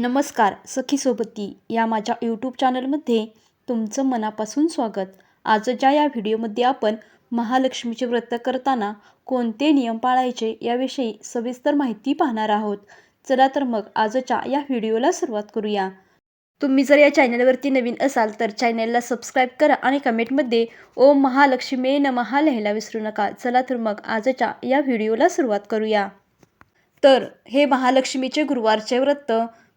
नमस्कार सखी सोबती. या माझ्या यूट्यूब चॅनलमध्ये तुमचं मनापासून स्वागत. आजच्या या व्हिडिओमध्ये आपण महालक्ष्मीचे व्रत करताना कोणते नियम पाळायचे याविषयी सविस्तर माहिती पाहणार आहोत. चला तर मग आजच्या या व्हिडिओला सुरुवात करूया. तुम्ही जर या चॅनलवरती नवीन असाल तर चॅनलला सबस्क्राईब करा आणि कमेंटमध्ये ओम महालक्ष्मी नमहा लिहायला विसरू नका. चला तर मग आजच्या या व्हिडिओला सुरुवात करूया. तर हे महालक्ष्मीचे गुरुवारचे व्रत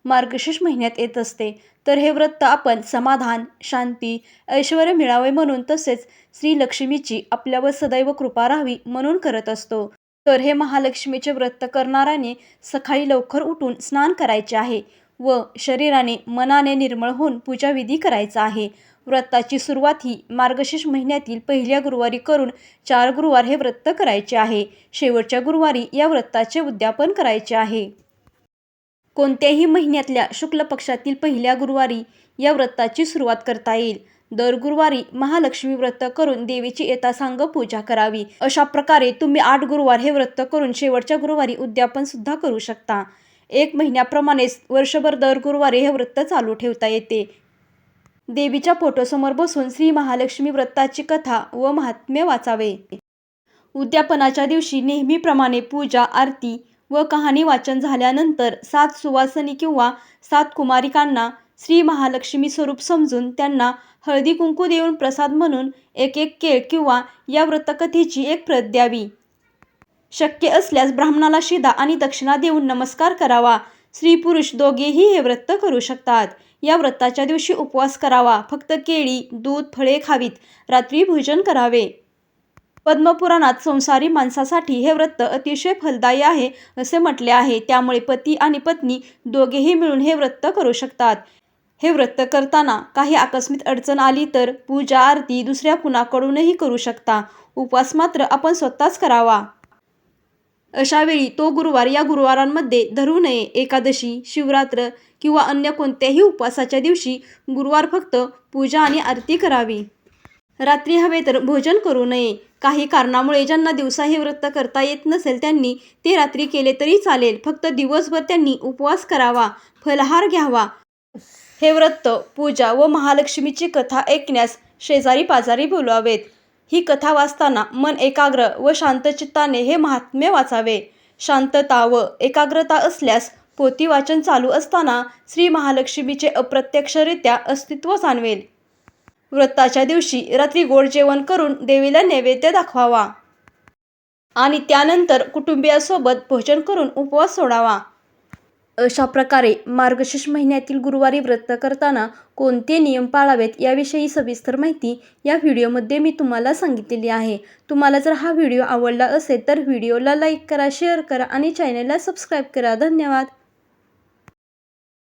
मार्गशीर्ष महिन्यात येत असते. तर हे व्रत आपण समाधान शांती ऐश्वर मिळावे म्हणून तसेच श्री लक्ष्मीची आपल्यावर सदैव कृपा राहावी म्हणून करत असतो. तर हे महालक्ष्मीचे व्रत करणाऱ्याने सकाळी लवकर उठून स्नान करायचे आहे व शरीराने मनाने निर्मळ होऊन पूजाविधी करायचा आहे. व्रताची सुरुवात ही मार्गशीर्ष महिन्यातील पहिल्या गुरुवारी करून चार गुरुवार हे व्रत करायचे आहे. शेवटच्या गुरुवारी या व्रताचे उद्यापन करायचे आहे. कोणत्याही महिन्यातल्या शुक्ल पक्षातील पहिल्या गुरुवारी या व्रताची सुरुवात करता येईल. दर गुरुवारी महालक्ष्मी व्रत करून देवीची यथासांग पूजा करावी. अशा प्रकारे तुम्ही आठ गुरुवार हे व्रत करून शेवटच्या गुरुवारी उद्यापन सुद्धा करू शकता. एक महिन्याप्रमाणेच वर्षभर दर गुरुवारी हे व्रत चालू ठेवता येते. देवीच्या फोटोसमोर बसून श्री महालक्ष्मी व्रताची कथा व महात्म्य वाचावे. उद्यापनाच्या दिवशी नेहमीप्रमाणे पूजा आरती व कहाणी वाचन झाल्यानंतर सात सुवासनी किंवा सात कुमारिकांना श्री महालक्ष्मी स्वरूप समजून त्यांना हळदी कुंकू देऊन प्रसाद म्हणून एक एक केळ किंवा या व्रतकथेची एक प्रत द्यावी. शक्य असल्यास ब्राह्मणाला शिदा आणि दक्षिणा देऊन नमस्कार करावा. स्त्री पुरुष दोघेही हे व्रत करू शकतात. या व्रताच्या दिवशी उपवास करावा. फक्त केळी दूध फळे खावीत. रात्री भोजन करावे. पद्मपुराणात संसारी माणसासाठी हे व्रत अतिशय फलदायी आहे असे म्हटले आहे. त्यामुळे पती आणि पत्नी दोघेही मिळून हे व्रत करू शकतात. हे व्रत करताना काही आकस्मिक अडचण आली तर पूजा आरती दुसऱ्या कुणाकडूनही करू शकता. उपवास मात्र आपण स्वतःच करावा. अशावेळी तो गुरुवार या गुरुवारांमध्ये धरू नये. एकादशी शिवरात्र किंवा अन्य कोणत्याही उपवासाच्या दिवशी गुरुवार फक्त पूजा आणि आरती करावी. रात्री हवे तर भोजन करू नये. काही कारणामुळे ज्यांना दिवसा हे व्रत करता येत नसेल त्यांनी ते रात्री केले तरी चालेल. फक्त दिवसभर त्यांनी उपवास करावा फलहार घ्यावा. हे व्रत पूजा व महालक्ष्मीची कथा ऐकण्यास शेजारी पाजारी बोलवावेत ही कथा वाचताना मन एकाग्र व शांतचित्ताने हे महात्म्य वाचावे. शांतता व एकाग्रता असल्यास पोती वाचन चालू असताना श्री महालक्ष्मीचे अप्रत्यक्षरित्या अस्तित्व जाणवेल. व्रताच्या दिवशी रात्री गोड जेवण करून देवीला नैवेद्य दाखवावा. आणि त्यानंतर कुटुंबियासोबत भोजन करून उपवास सोडावा. अशा प्रकारे मार्गशीर्ष महिन्यातील गुरुवारी व्रत करताना कोणते नियम पाळावेत याविषयी सविस्तर माहिती या व्हिडिओमध्ये मी तुम्हाला सांगितलेली आहे. तुम्हाला जर हा व्हिडिओ आवडला असेल तर व्हिडिओला लाईक करा शेअर करा आणि चॅनलला सबस्क्राईब करा. धन्यवाद.